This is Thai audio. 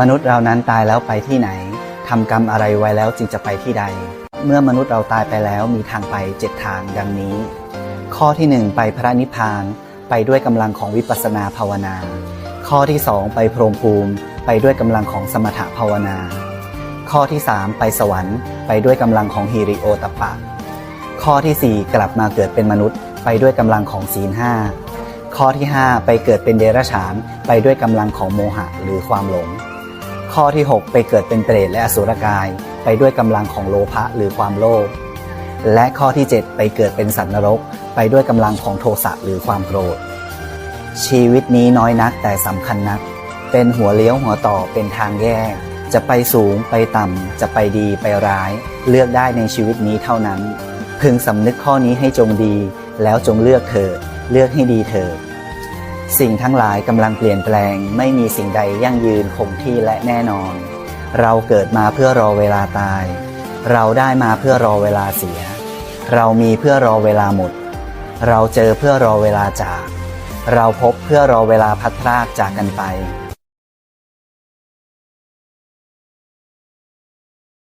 มนุษย์เรานั้นตายแล้วไปที่ไหนทำกรรมอะไรไว้แล้วจึงจะไปที่ใด เมื่อมนุษย์เราตายไปแล้วมีทางไปเจ็ดทางดังนี้ ข้อที่หนึ่งไปพระนิพพานไปด้วยกำลังของวิปัสสนาภาวนา ข้อที่สองไปพรหมภูมิ ไปด้วยกำลังของสมถภาวนา ข้อที่สามไปสวรรค์ ไปด้วยกำลังของฮิริโอตปะ ข้อที่สี่กลับมาเกิดเป็นมนุษย์ ไปด้วยกำลังของศีลห้าข้อที่ 5 ไปเกิดเป็นเดรัจฉาน ไปด้วยกำลังของโมหะหรือความหลง ข้อที่ 6 ไปเกิดเป็นเปรตและอสุรกายไปด้วยกำลังของโลภะหรือความโลภและข้อที่ 7 ไปเกิดเป็นสัตว์นรก ไปด้วยกำลังของโทสะหรือความโกรธ ชีวิตนี้น้อยนักแต่สำคัญนัก เป็นหัวเลี้ยวหัวต่อเป็นทางแยกจะไปสูงไปต่ำ จะไปดีไปร้าย เลือกได้ในชีวิตนี้เท่านั้น พึงสำนึกข้อนี้ให้จงดี แล้วจงเลือกเถิดเลือกให้ดีเถิด สิ่งทั้งหลายกำลังเปลี่ยนแปลง ไม่มีสิ่งใดยั่งยืนคงที่และแน่นอน เราเกิดมาเพื่อรอเวลาตาย เราได้มาเพื่อรอเวลาเสีย เรามีเพื่อรอเวลาหมด เราเจอเพื่อรอเวลาจาก เราพบเพื่อรอเวลาพัดพรากจากกันไป